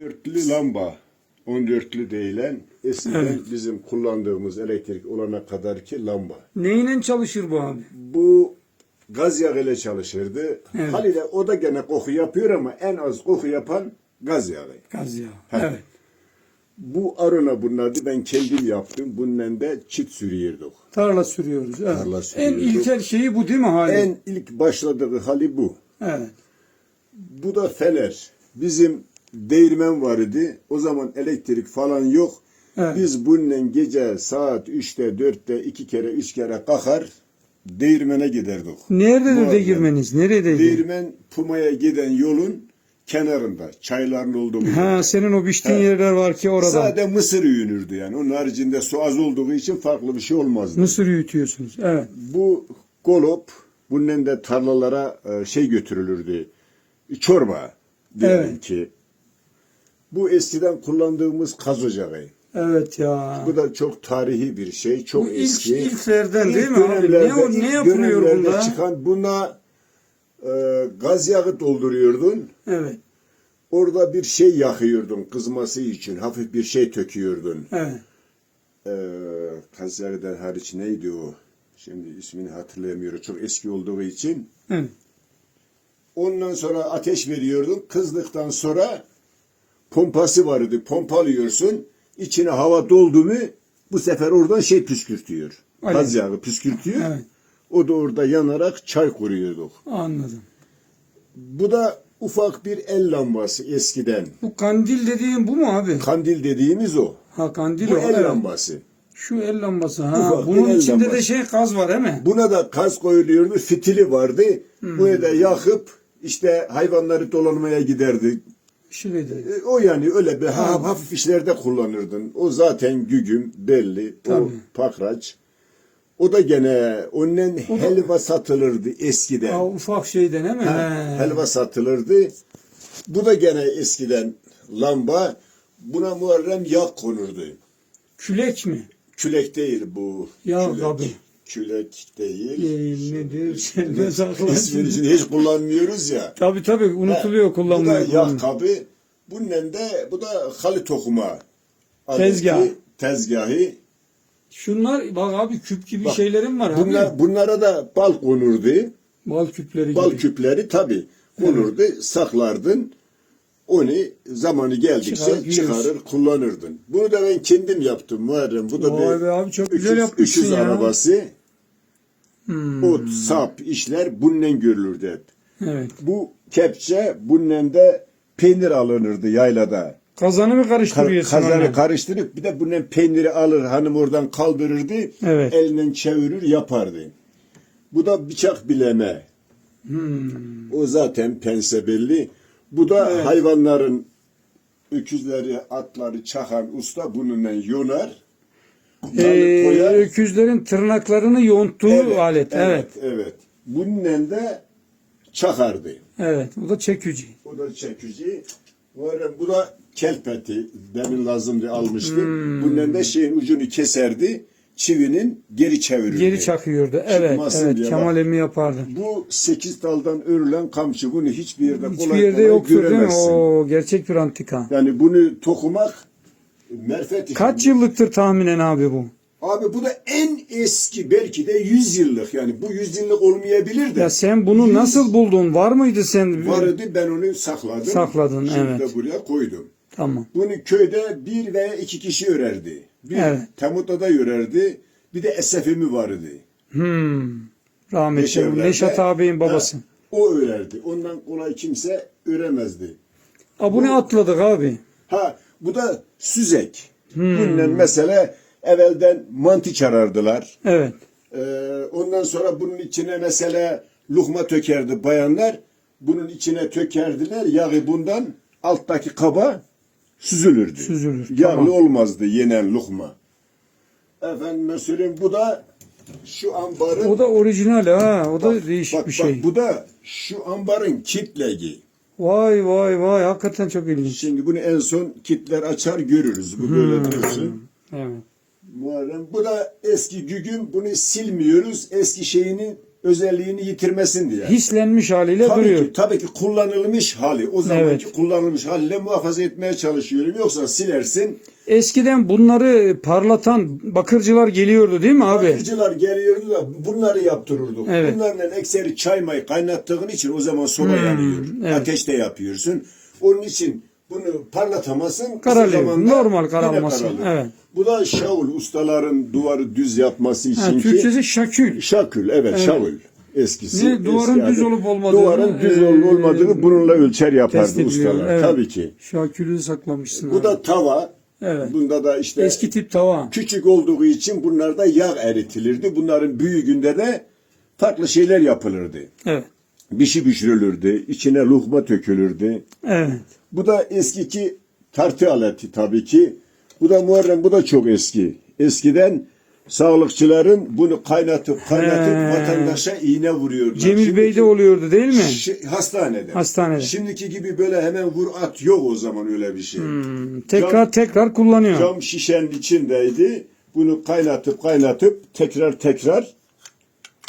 Dörtlü lamba, 14'lü değilen eskiden Evet. bizim kullandığımız elektrik olana kadar ki lamba. Neyle çalışır bu abi? Bu gaz yağı ile çalışırdı. Evet. Haliyle o da gene koku yapıyor ama en az koku yapan gaz yağı. Gaz yağı. Heh. Evet. Bu arona bunlardı ben kendim yaptım. Bundan da çit sürüyorduk. Tarla sürüyoruz. Evet. Tarla En sürüyoruz. ilkel şeyi bu değil mi hali? En ilk başladığı hali bu. Evet. Bu da fener. Bizim değirmen var idi. O zaman elektrik falan yok. Evet. Biz bununla gece saat 3'te, 4'te, iki kere, üç kere kalkar değirmene giderdik. Nerededir Muharrem. değirmeniz? Neredeydi? Değirmen Puma'ya giden yolun kenarında. Çayların olduğu Ha yerde. senin o biçtiğin yerler var ki orada. Sade mısır ürünürdü yani. Onun haricinde su az olduğu için farklı bir şey olmazdı. Mısır büyütüyorsunuz. Evet. Bu golop bunun da tarlalara e, şey götürülürdü. Çorba diyelim Evet. ki. Bu eskiden kullandığımız kaz ocağı. Evet ya. Bu da çok tarihi bir şey, çok Bu ilk- eski. ilklerden değil mi İlk abi? Ne o- ne ilk yapılıyor bunda? Çıkan buna e, gaz yağı dolduruyordun. Evet. Orada bir şey yakıyordun kızması için. Hafif bir şey töküyordun. Evet. Ee, Kayseri'den hariç neydi o? Şimdi ismini hatırlayamıyorum. Çok eski olduğu için. Evet. Ondan sonra ateş veriyordun. Kızdıktan sonra pompası vardı. Pompalıyorsun. İçine hava doldu mu bu sefer oradan şey püskürtüyor. Alev. Gaz yağı püskürtüyor. Evet. O da orada yanarak çay kuruyorduk. Anladım. Bu da ufak bir el lambası eskiden. Bu kandil dediğin bu mu abi? Kandil dediğimiz o. Ha kandil Bu o. el evet. lambası. Şu el lambası. Ha. Ufak Bunun el içinde de lambası. şey gaz var değil mi? Buna da kaz koyuluyordu, fitili vardı. Hmm. Bunu da yakıp işte hayvanları dolanmaya giderdi. Şurada. E, O yani öyle bir ha- hafif işlerde kullanırdın. O zaten gügüm belli. O Tabii. pakraç. O da gene onun helva satılırdı eskiden. Ha, ufak şeyden değil mi? Ha, He. helva satılırdı. Bu da gene eskiden lamba. Buna Muharrem yağ konurdu. Külek mi? Külek değil bu. Yağ Külek. kabı. Külek değil. Değil nedir? Sen ne İsmini şimdi hiç kullanmıyoruz ya. Tabii tabii unutuluyor Bu kullanmayı. da yağ kabı. De bu da halı tokuma. adeti, Tezgah. Tezgahı. Şunlar bak abi küp gibi Bak, şeylerim var abi. Bunlar, bunlara da bal konurdu. Bal küpleri Bal gibi. küpleri tabi konurdu. Saklardın. Onu zamanı geldikçe çıkarır, yiyorsun. kullanırdın. Bunu da ben kendim yaptım Muharrem. Bu da Vay bir be abi çok güzel 300, yapmışsın 300 ya. arabası. Hmm, O sap işler bununla görülürdü hep. Evet. Bu kepçe bununla da peynir alınırdı yaylada. Kazanı mı Kar- karıştırıyorsun kazanı onunla? karıştırıp bir de bunun peyniri alır hanım oradan kaldırırdı. Evet. Elinden çevirir yapardı. Bu da bıçak bileme. Hmm. O zaten pense belli. Bu da Evet. hayvanların öküzleri, atları çakan usta bununla yonar. Ee, koyar. öküzlerin tırnaklarını yonttuğu alet. Evet. Evet. evet. Bununla da çakardı. Evet. Bu da çekici. O da çekici. Bu da kelpeti. Demin lazımdı almıştım. Hmm. Bundan da şeyin ucunu keserdi. Çivinin geri çevirirdi. Geri çakıyordu. Evet. Çıkmasın Evet. diye Kemal emmi yapardı. Bu sekiz daldan örülen kamçı. Bunu hiçbir yerde kolay Hiçbir yerde kolay yoktur değil mi? göremezsin. O gerçek bir antika. Yani bunu tokumak merfet işi. Kaç yıllıktır tahminen abi bu? Abi bu da en eski belki de 100 yıllık. Yani bu 100 yıllık olmayabilir de. Ya sen bunu Yüz- nasıl buldun? Var mıydı sen? Vardı ben onu sakladım. Sakladın, Şimdi evet. de buraya koydum. Tamam. Bunu köyde bir veya iki kişi örerdi. Bir Evet. Temut'ta da örerdi. Bir de esefimi vardı. Hmm. Rahmetli. Neşat ağabeyin babası. Ha, o örerdi. Ondan kolay kimse öremezdi. Aa, bu ne atladık abi? Ha bu da süzek. Hmm. Bununla mesela evvelden mantı çarardılar. Evet. Ee, ondan sonra bunun içine mesela luhma tökerdi bayanlar. Bunun içine tökerdiler. Yağı bundan alttaki kaba süzülürdü. Süzülür, Yağlı tamam. olmazdı yenen luhma. Efendim söyleyeyim bu da şu ambarın O da orijinal ha. O da bak, değişik bak, bir şey. Bak, bu da şu ambarın kitleği. Vay vay vay. Hakikaten çok ilginç. Şimdi bunu en son kitler açar görürüz. Bu böyle Hmm. dursun. Evet. Muharrem. Bu da eski gügüm. Bunu silmiyoruz. Eski şeyini özelliğini yitirmesin diye. Hislenmiş haliyle Tabii duruyor. ki, tabii ki kullanılmış hali. O zamanki Evet. kullanılmış haliyle muhafaza etmeye çalışıyorum. Yoksa silersin. Eskiden bunları parlatan bakırcılar geliyordu değil mi abi? Bakıcılar geliyordu da bunları yaptırırdık. Evet. Bunların ekseri çay may kaynattığın için o zaman soba yanıyor. Hmm, evet. Ateşte yapıyorsun. Onun için bunu parlatamazsın. Karalıyor. Normal yine karalması. karalır. Evet. Bu da şavul ustaların duvarı düz yapması için Ha, Türkçesi şakül. şakül evet, Evet. şavul eskisi. Ne, duvarın eski düz adı. olup olmadığını, Duvarın düz e, olup olmadığını bununla ölçer yapardı ustalar. evet. Tabii ki. Şakülü saklamışsın. Bu abi. da tava. Evet. Bunda da işte eski tip tava. küçük olduğu için bunlarda yağ eritilirdi. Bunların büyüğünde de farklı şeyler yapılırdı. Evet. Bir şey pişirilirdi, içine luhma tökülürdü. Evet. Bu da eskiki tartı aleti tabii ki. Bu da Muharrem, bu da çok eski. Eskiden sağlıkçıların bunu kaynatıp kaynatıp He. vatandaşa iğne vuruyorlar. Cemil Şimdiki- Bey'de oluyordu değil mi? Şi- hastanede. Hastanede. Şimdiki gibi böyle hemen vur at yok o zaman öyle bir şey. Hmm, tekrar tekrar kullanıyor. Cam şişenin içindeydi. Bunu kaynatıp kaynatıp tekrar tekrar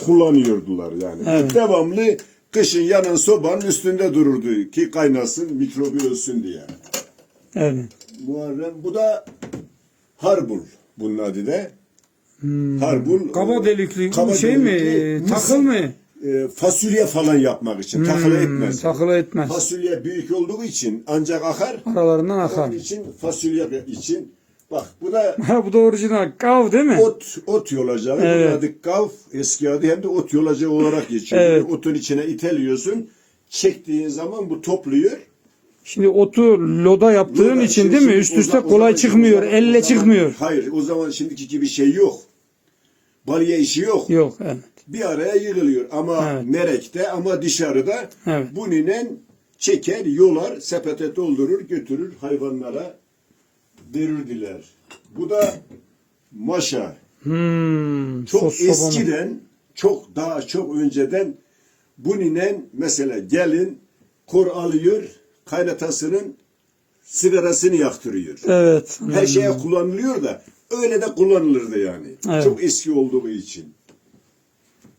kullanıyordular yani. Evet. Devamlı kışın yanan sobanın üstünde dururdu ki kaynasın mikrobu ölsün diye. Evet. Muharrem bu da harbul bunun adı da. Hmm. Harbul. Kaba e, delikli kaba şey mi? delikli, E, mısır, Takıl mı? e, fasulye falan yapmak için. Takılı Hmm, etmez. Takılı etmez. Fasulye büyük olduğu için ancak akar. Aralarından akar. Onun için fasulye için. Bak bu da bu da orijinal. Kav değil mi? ot ot yolacağı. Evet. Bunun adı kav eski adı hem de ot yolacağı olarak geçiyor. Evet. Otun içine iteliyorsun. Çektiğin zaman bu topluyor. Şimdi otu loda yaptığın Burada için değil mi? Üst üste kolay çıkmıyor. zaman- Elle zaman- çıkmıyor. Hayır o zaman şimdiki gibi şey yok. Balya işi yok. Yok. Evet. Bir araya yığılıyor ama Evet. merekte ama dışarıda Evet. bununla çeker, yolar, sepete doldurur, götürür hayvanlara verirdiler. Bu da maşa. Hmm, Çok sos eskiden, çok daha çok önceden bununla mesela gelin kor alıyor, kaynatasının sigarasını yaktırıyor. Evet. Her şeye kullanılıyor da öyle de kullanılırdı yani. Evet. Çok eski olduğu için.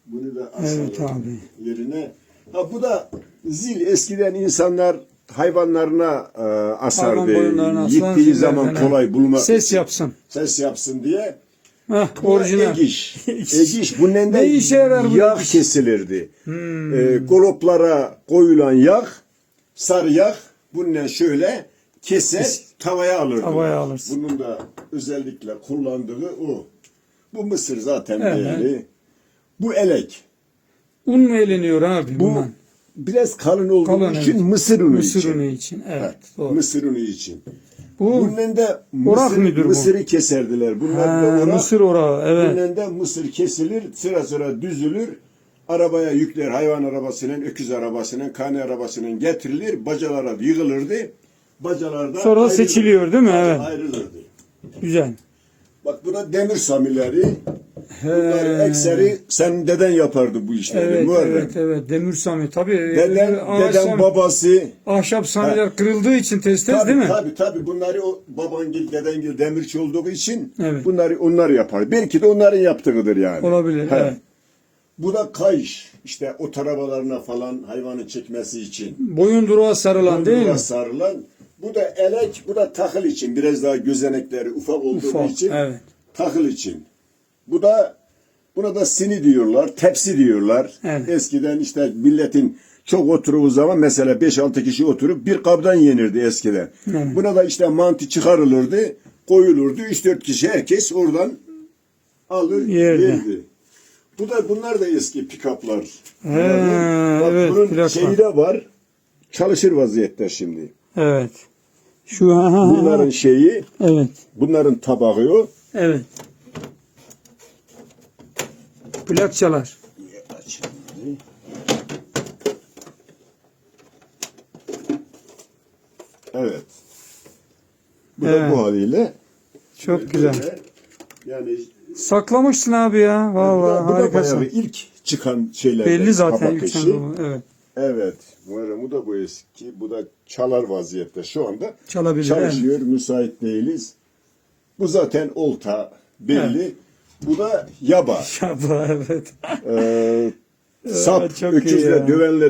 Bunu da asalım Evet abi. yerine. Ha bu da zil. Eskiden insanlar hayvanlarına e, asardı. Hayvan Gittiği zaman kolay bulmak Ses yapsın. Ses yapsın diye. Heh, Bu da orijinal. Egiş. Egiş. Bunun Ne de işe yarar bu yağ egiş? kesilirdi. Hmm. E, goloplara koyulan yağ, sarı yağ bununla şöyle keser, tavaya alırdı. Tavaya alırsın. Bunun da özellikle kullandığı o. Bu mısır zaten Evet. belli. Bu elek. Un mu eleniyor abi Bu bundan? Biraz kalın olduğu Kalın, için evet. mısır unu Mısır için. unu için. Evet. Evet, Doğru. Mısır unu için. Bu Bunun da orak mısır, mıdır bu? mısırı keserdiler. Bunlar ha, da orak. mısır orağı. Evet. Bunun da mısır kesilir, sıra sıra düzülür. Arabaya yükler, hayvan arabasının, öküz arabasının, kane arabasının getirilir, bacalara yığılırdı. Bacalarda Sonra ayrılır- seçiliyor değil mi? Evet. Ayrılırdı. Güzel. Bak bu da demir samileri. Bunlar ekseri senin deden yapardı bu işleri. Evet, Muharrem. evet, evet. Demir sami. Tabii. Deden, ağaç deden babası. ahşap samiler kırıldığı için tez tez Tabii, değil mi? Tabii tabii bunları o babangil, dedengil demirci olduğu için Evet. bunları onlar yapar. Belki de onların yaptığıdır yani. Olabilir, He. evet. Bu da kayış. İşte o arabalarına falan hayvanı çekmesi için. Boyun duruğa sarılan değil mi? Sarılan. Bu da elek, bu da takıl için. Biraz daha gözenekleri ufak olduğu Ufak, için. evet. Takıl için. Bu da buna da sini diyorlar, tepsi diyorlar. Evet. Eskiden işte milletin çok oturduğu zaman mesela 5-6 kişi oturup bir kabdan yenirdi eskiden. Evet. Buna da işte mantı çıkarılırdı, koyulurdu. 3-4 kişi herkes oradan alır Yerdi. yerdi. Bu da bunlar da eski pikaplar. He, Bak evet, bunun plaka. şeyi de var. Çalışır vaziyette şimdi. Evet. Şu ha, ha, ha. Bunların şeyi, Evet. bunların tabağı o. Evet. Plakçalar. Evet. Bu Evet. da bu haliyle. Çok güzel. Böyle, Yani Saklamışsın abi ya. bu da, Vallahi bu da harikasın. bayağı ilk çıkan şeyler. Belli zaten ilk bu. Evet. Evet. Muharrem bu da bu eski. Bu da çalar vaziyette şu anda. Çalabilir. Çalışıyor. Müsait değiliz. Bu zaten olta belli. Bu da yaba. Evet. Ee, Sap çok öküzle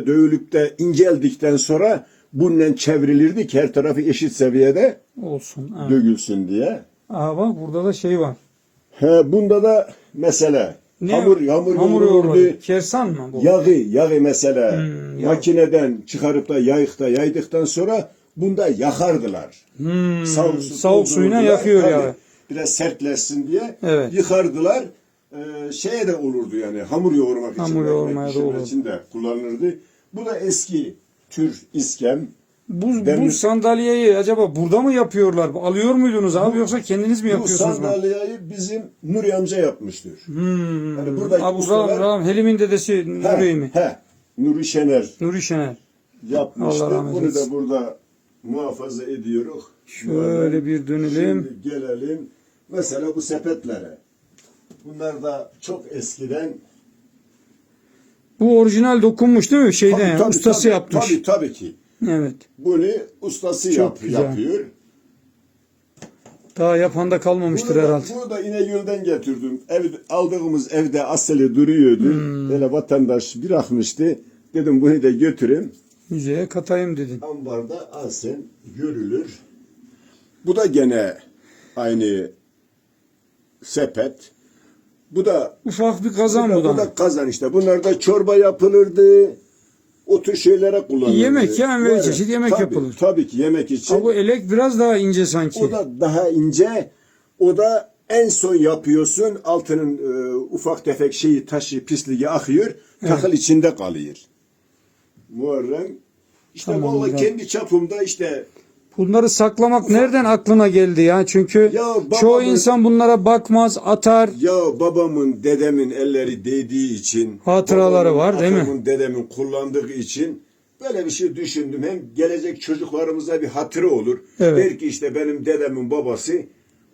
dövülüp de inceldikten sonra bununla çevrilirdi ki her tarafı eşit seviyede Olsun. Evet. dögülsün diye. Aa bak burada da şey var. He, bunda da mesele Ne? hamur hamur, hamur yoğurma. Kersan mı bu? Yağı, yağı mesela Hmm, yağ. makineden çıkarıp da yayıkta yaydıktan sonra bunda yakardılar. Hmm, soğuk suyuna yakıyor yağı. Biraz sertleşsin diye Evet. yıkardılar. Ee, şeye de olurdu yani hamur yoğurmak için. Hamur yoğurmaya için de kullanılırdı. Bu da eski tür iskem. Bu, bu Demir- sandalyeyi acaba burada mı yapıyorlar? Alıyor muydunuz abi yoksa kendiniz mi Bu yapıyorsunuz? bunu? sandalyeyi bizim Nuri amca yapmıştır. Hmm. Yani buradaki Abi ustalar- Helim'in dedesi Nuri mi? He, Nuri Şener Nuri Şener. yapmıştı. Allah rahmet Bunu da burada muhafaza ediyoruz. Şöyle bir dönelim. Şimdi gelelim mesela bu sepetlere. Bunlar da çok eskiden Bu orijinal dokunmuş değil mi? Şeyden yani, ustası tabii, yapmış. Tabii tabii ki. Evet. Bunu ustası Çok yap, güzel. yapıyor. Daha yapanda kalmamıştır Bunu da, herhalde. bunu da İnegöl'den getirdim. Ev, aldığımız evde asılı duruyordu. Hmm. Böyle vatandaş bırakmıştı. Dedim bunu da götürün. Müzeye katayım dedin. Ambarda asen görülür. Bu da gene aynı sepet. Bu da Ufak bir kazan bu bu da, bu da. kazan işte. Bunlarda çorba yapılırdı. O tür şeylere kullanılırdı. Yemek yani böyle çeşit yemek tabii, yapılır. Tabii ki yemek için. Ama bu elek biraz daha ince sanki. O da daha ince. O da en son yapıyorsun. Altının e, ufak tefek şeyi taşı pisliği akıyor. Takıl içinde kalıyor. Muharrem. İşte Tamam, vallahi kendi çapımda işte Bunları saklamak nereden aklına geldi ya? Çünkü Ya babamın- çoğu insan bunlara bakmaz, atar. ya babamın dedemin elleri değdiği için Hatıraları babamın, var, değil mi? atamın, dedemin kullandığı için böyle bir şey düşündüm. Hem gelecek çocuklarımıza bir hatırı olur. Evet. Der ki işte benim dedemin babası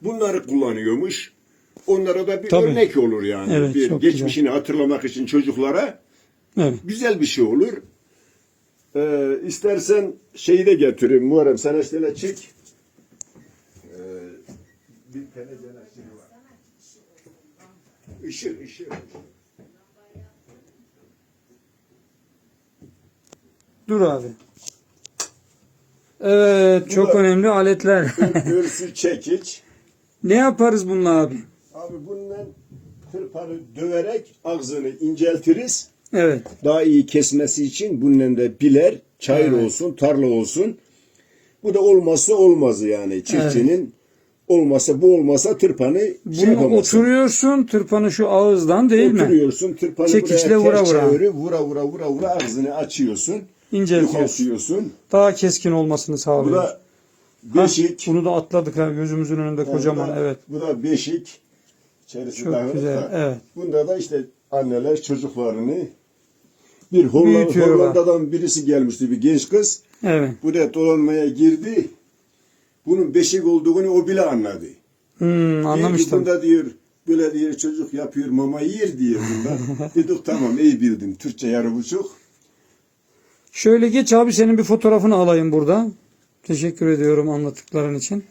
bunları kullanıyormuş. Onlara da bir Tabii. örnek olur yani. Evet, bir geçmişini hatırlamak için çocuklara Evet. güzel bir şey olur. Ee, istersen şeyi de getireyim Muharrem sen şöyle çek. Ee, bir tane şey var. Işık, ışık. Dur abi. Evet, çok da- önemli aletler. Ürsü çekiç. ne yaparız bununla abi? Abi bununla tırpanı döverek ağzını inceltiriz. Evet. Daha iyi kesmesi için bununla da biler, çayır Evet. olsun, tarla olsun. Bu da olmazsa olmazı yani çiftçinin. Olmasa bu olmasa tırpanı şey Bunu yapamazsın. oturuyorsun tırpanı şu ağızdan değil mi? Oturuyorsun tırpanı Çekiçle buraya vura vura. çeviri, vura vura vura vura ağzını açıyorsun. İnceltiyorsun. Daha keskin olmasını Bu sağlıyor. da beşik. Bunu da atladık ha gözümüzün önünde kocaman Bu da- evet. Bu da beşik. İçerisi Çok güzel, da. evet. Bunda da işte anneler çocuklarını bir Hollanda, Büyütüyorlar. Hollanda'dan birisi gelmişti bir genç kız. Evet. Buraya dolanmaya girdi. Bunun beşik olduğunu o bile anladı. Hmm, anlamıştım. Bunda diyor böyle diyor çocuk yapıyor mama yer diyor bunda. Dedik tamam iyi bildin. Türkçe yarı buçuk. Şöyle geç abi senin bir fotoğrafını alayım burada. Teşekkür ediyorum anlattıkların için.